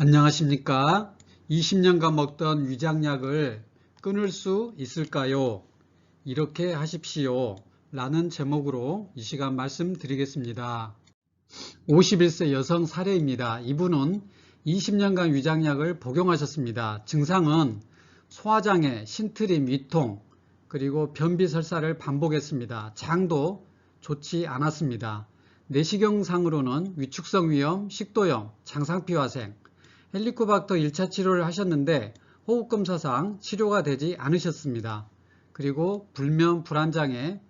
안녕하십니까? 20년간 먹던 위장약을 끊을 수 있을까요? 이렇게 하십시오. 라는 제목으로 이 시간 말씀드리겠습니다. 51세 여성 사례입니다. 이분은 20년간 위장약을 복용하셨습니다. 증상은 소화장애, 신트림, 위통 그리고 변비 설사를 반복했습니다. 장도 좋지 않았습니다. 내시경상으로는 위축성 위염, 식도염, 장상피화생, 헬리코박터 1차 치료를 하셨는데 호흡검사상 치료가 되지 않으셨습니다. 그리고 불면 불안장애,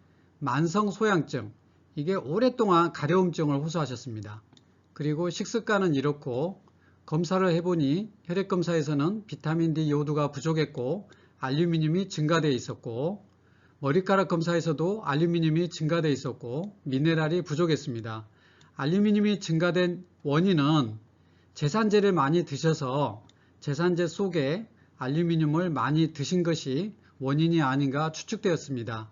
만성 소양증, 이게 오랫동안 가려움증을 호소하셨습니다. 그리고 식습관은 이렇고 검사를 해보니 혈액검사에서는 비타민 D 요두가 부족했고 알루미늄이 증가되어 있었고 머리카락 검사에서도 알루미늄이 증가되어 있었고 미네랄이 부족했습니다. 알루미늄이 증가된 원인은 제산제를 많이 드셔서 제산제 속에 알루미늄을 많이 드신 것이 원인이 아닌가 추측되었습니다.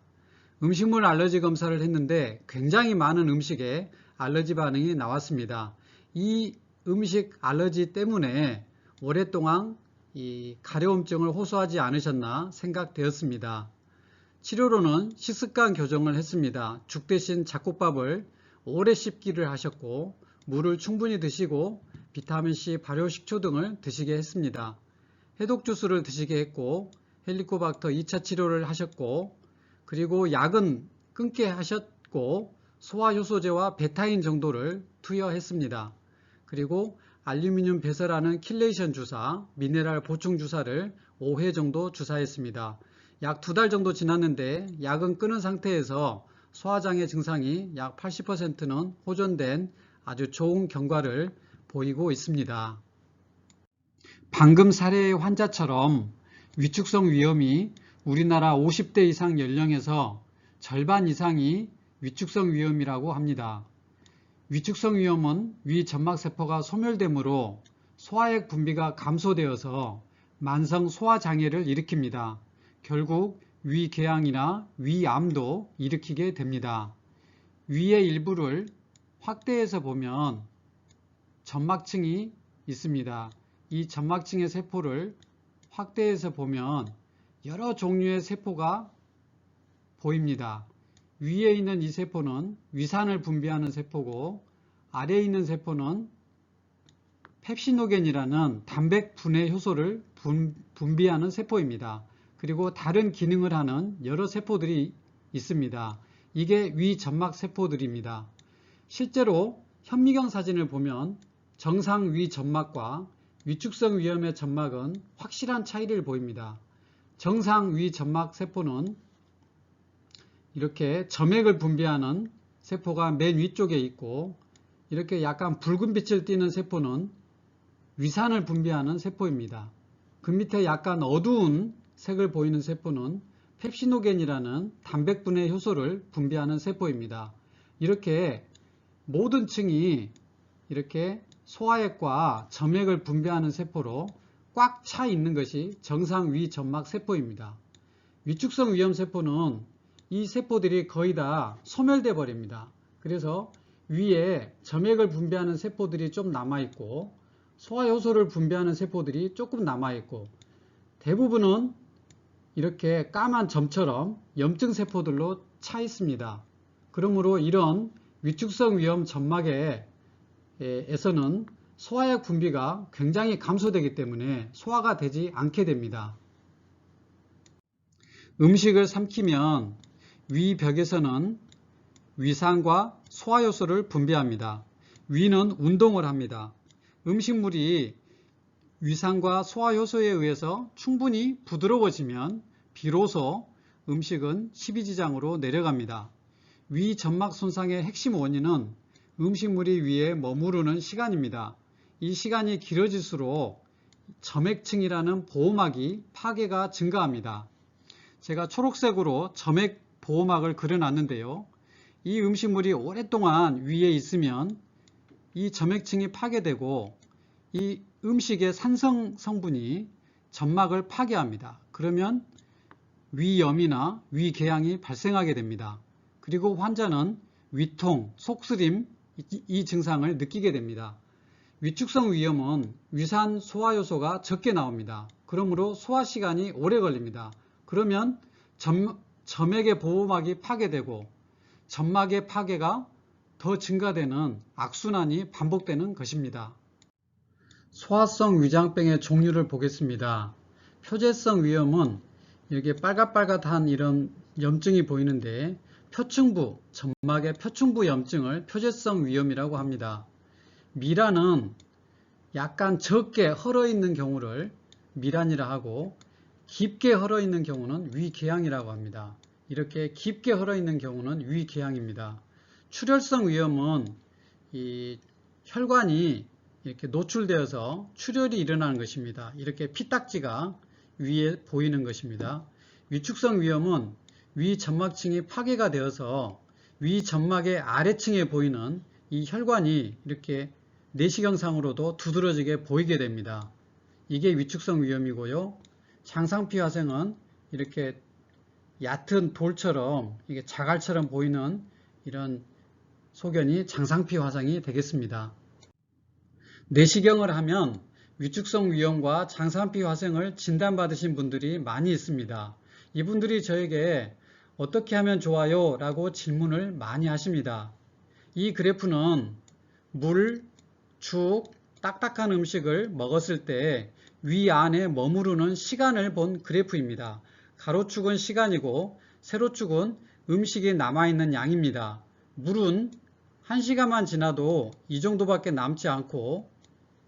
음식물 알러지 검사를 했는데 굉장히 많은 음식에 알러지 반응이 나왔습니다. 이 음식 알러지 때문에 오랫동안 이 가려움증을 호소하지 않으셨나 생각되었습니다. 치료로는 식습관 교정을 했습니다. 죽 대신 잡곡밥을 오래 씹기를 하셨고 물을 충분히 드시고 비타민C, 발효식초 등을 드시게 했습니다. 해독 주스를 드시게 했고 헬리코박터 2차 치료를 하셨고 그리고 약은 끊게 하셨고 소화효소제와 베타인 정도를 투여했습니다. 그리고 알루미늄 배설하는 킬레이션 주사, 미네랄 보충 주사를 5회 정도 주사했습니다. 약 두 달 정도 지났는데 약은 끊은 상태에서 소화장애 증상이 약 80%는 호전된 아주 좋은 경과를 보이고 있습니다. 방금 사례의 환자처럼 위축성 위염이 우리나라 50대 이상 연령에서 절반 이상이 위축성 위염이라고 합니다. 위축성 위염은 위 점막세포가 소멸되므로 소화액 분비가 감소되어서 만성 소화장애를 일으킵니다. 결국 위궤양이나 위암도 일으키게 됩니다. 위의 일부를 확대해서 보면 점막층이 있습니다. 이 점막층의 세포를 확대해서 보면 여러 종류의 세포가 보입니다. 위에 있는 이 세포는 위산을 분비하는 세포고 아래에 있는 세포는 펩시노겐이라는 단백 분해 효소를 분, 분비하는 세포입니다. 그리고 다른 기능을 하는 여러 세포들이 있습니다. 이게 위 점막 세포들입니다. 실제로 현미경 사진을 보면 정상 위 점막과 위축성 위염의 점막은 확실한 차이를 보입니다. 정상 위 점막 세포는 이렇게 점액을 분비하는 세포가 맨 위쪽에 있고 이렇게 약간 붉은 빛을 띠는 세포는 위산을 분비하는 세포입니다. 그 밑에 약간 어두운 색을 보이는 세포는 펩시노겐이라는 단백 분해 효소를 분비하는 세포입니다. 이렇게 모든 층이 이렇게 소화액과 점액을 분비하는 세포로 꽉 차 있는 것이 정상 위점막 세포입니다. 위축성 위염 세포는 이 세포들이 거의 다 소멸돼 버립니다. 그래서 위에 점액을 분비하는 세포들이 좀 남아있고 소화효소를 분비하는 세포들이 조금 남아있고 대부분은 이렇게 까만 점처럼 염증 세포들로 차 있습니다. 그러므로 이런 위축성 위염 점막에 서는 소화액 분비가 굉장히 감소되기 때문에 소화가 되지 않게 됩니다. 음식을 삼키면 위벽에서는 위산과 소화효소를 분비합니다. 위는 운동을 합니다. 음식물이 위산과 소화효소에 의해서 충분히 부드러워지면 비로소 음식은 십이지장으로 내려갑니다. 위 점막 손상의 핵심 원인은 음식물이 위에 머무르는 시간입니다. 이 시간이 길어질수록 점액층이라는 보호막이 파괴가 증가합니다. 제가 초록색으로 점액 보호막을 그려놨는데요. 이 음식물이 오랫동안 위에 있으면 이 점액층이 파괴되고 이 음식의 산성 성분이 점막을 파괴합니다. 그러면 위염이나 위궤양이 발생하게 됩니다. 그리고 환자는 위통, 속쓰림 이 증상을 느끼게 됩니다. 위축성 위염은 위산 소화 요소가 적게 나옵니다. 그러므로 소화 시간이 오래 걸립니다. 그러면 점, 점액의 보호막이 파괴되고 점막의 파괴가 더 증가되는 악순환이 반복되는 것입니다. 소화성 위장병의 종류를 보겠습니다. 표재성 위염은 이렇게 빨갛빨갛한 이런 염증이 보이는데 표층부, 점막의 표층부 염증을 표재성 위염이라고 합니다. 미란은 약간 적게 헐어 있는 경우를 미란이라 하고 깊게 헐어 있는 경우는 위궤양이라고 합니다. 이렇게 깊게 헐어 있는 경우는 위궤양입니다. 출혈성 위염은 이 혈관이 이렇게 노출되어서 출혈이 일어나는 것입니다. 이렇게 피딱지가 위에 보이는 것입니다. 위축성 위염은 위 점막층이 파괴가 되어서 위 점막의 아래층에 보이는 이 혈관이 이렇게 내시경상으로도 두드러지게 보이게 됩니다. 이게 위축성 위염이고요. 장상피 화생은 이렇게 얕은 돌처럼 이게 자갈처럼 보이는 이런 소견이 장상피 화상이 되겠습니다. 내시경을 하면 위축성 위염과 장상피 화생을 진단받으신 분들이 많이 있습니다. 이분들이 저에게 어떻게 하면 좋아요? 라고 질문을 많이 하십니다. 이 그래프는 물, 죽, 딱딱한 음식을 먹었을 때 위 안에 머무르는 시간을 본 그래프입니다. 가로축은 시간이고 세로축은 음식이 남아있는 양입니다. 물은 1시간만 지나도 이 정도밖에 남지 않고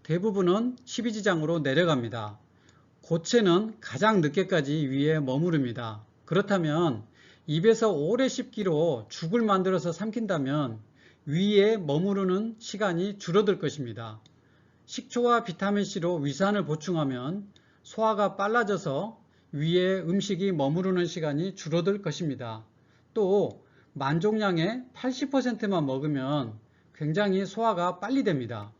대부분은 12지장으로 내려갑니다. 고체는 가장 늦게까지 위에 머무릅니다. 그렇다면 입에서 오래 씹기로 죽을 만들어서 삼킨다면 위에 머무르는 시간이 줄어들 것입니다. 식초와 비타민C로 위산을 보충하면 소화가 빨라져서 위에 음식이 머무르는 시간이 줄어들 것입니다. 또 만족량의 80%만 먹으면 굉장히 소화가 빨리 됩니다.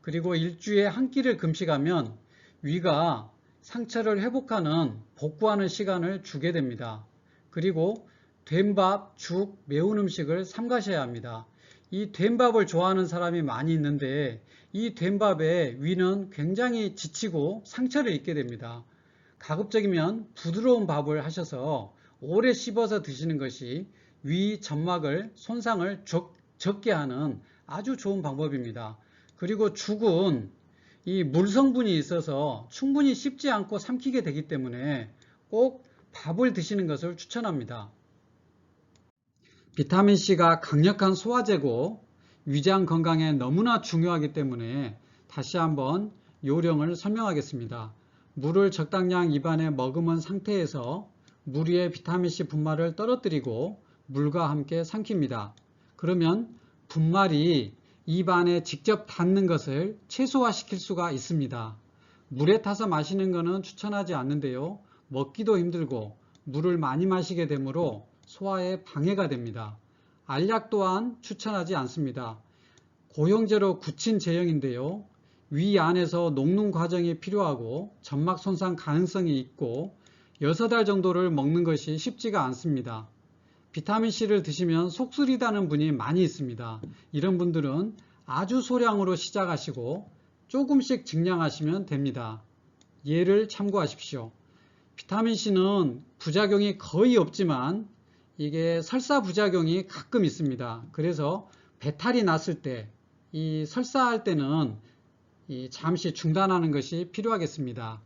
그리고 일주일에 한 끼를 금식하면 위가 상처를 회복하는 복구하는 시간을 주게 됩니다. 그리고 된밥, 죽, 매운 음식을 삼가셔야 합니다. 이 된밥을 좋아하는 사람이 많이 있는데 이 된밥에 위는 굉장히 지치고 상처를 입게 됩니다. 가급적이면 부드러운 밥을 하셔서 오래 씹어서 드시는 것이 위 점막을 손상을 적, 적게 하는 아주 좋은 방법입니다. 그리고 죽은 이 물 성분이 있어서 충분히 씹지 않고 삼키게 되기 때문에 꼭 밥을 드시는 것을 추천합니다. 비타민C가 강력한 소화제고 위장 건강에 너무나 중요하기 때문에 다시 한번 요령을 설명하겠습니다. 물을 적당량 입안에 머금은 상태에서 물 위에 비타민C 분말을 떨어뜨리고 물과 함께 삼킵니다. 그러면 분말이 입안에 직접 닿는 것을 최소화시킬 수가 있습니다. 물에 타서 마시는 것은 추천하지 않는데요. 먹기도 힘들고 물을 많이 마시게 되므로 소화에 방해가 됩니다. 알약 또한 추천하지 않습니다. 고형제로 굳힌 제형인데요. 위 안에서 녹는 과정이 필요하고 점막 손상 가능성이 있고 6달 정도를 먹는 것이 쉽지가 않습니다. 비타민C를 드시면 속쓰리다는 분이 많이 있습니다. 이런 분들은 아주 소량으로 시작하시고 조금씩 증량하시면 됩니다. 예를 참고하십시오. 비타민C는 부작용이 거의 없지만 이게 설사 부작용이 가끔 있습니다. 그래서 배탈이 났을 때, 이 설사할 때는 이 잠시 중단하는 것이 필요하겠습니다.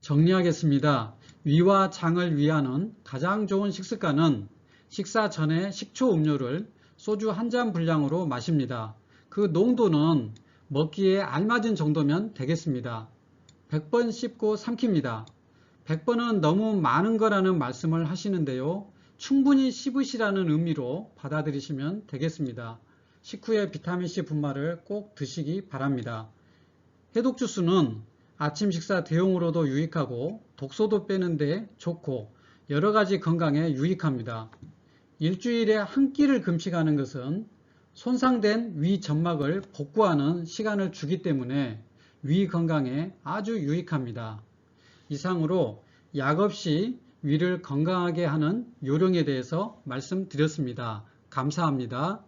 정리하겠습니다. 위와 장을 위하는 가장 좋은 식습관은 식사 전에 식초 음료를 소주 한 잔 분량으로 마십니다. 그 농도는 먹기에 알맞은 정도면 되겠습니다. 100번 씹고 삼킵니다. 100번은 너무 많은 거라는 말씀을 하시는데요. 충분히 씹으시라는 의미로 받아들이시면 되겠습니다. 식후에 비타민C 분말을 꼭 드시기 바랍니다. 해독 주스는 아침 식사 대용으로도 유익하고 독소도 빼는데 좋고 여러 가지 건강에 유익합니다. 일주일에 한 끼를 금식하는 것은 손상된 위 점막을 복구하는 시간을 주기 때문에 위 건강에 아주 유익합니다. 이상으로 약 없이 위를 건강하게 하는 요령에 대해서 말씀드렸습니다. 감사합니다.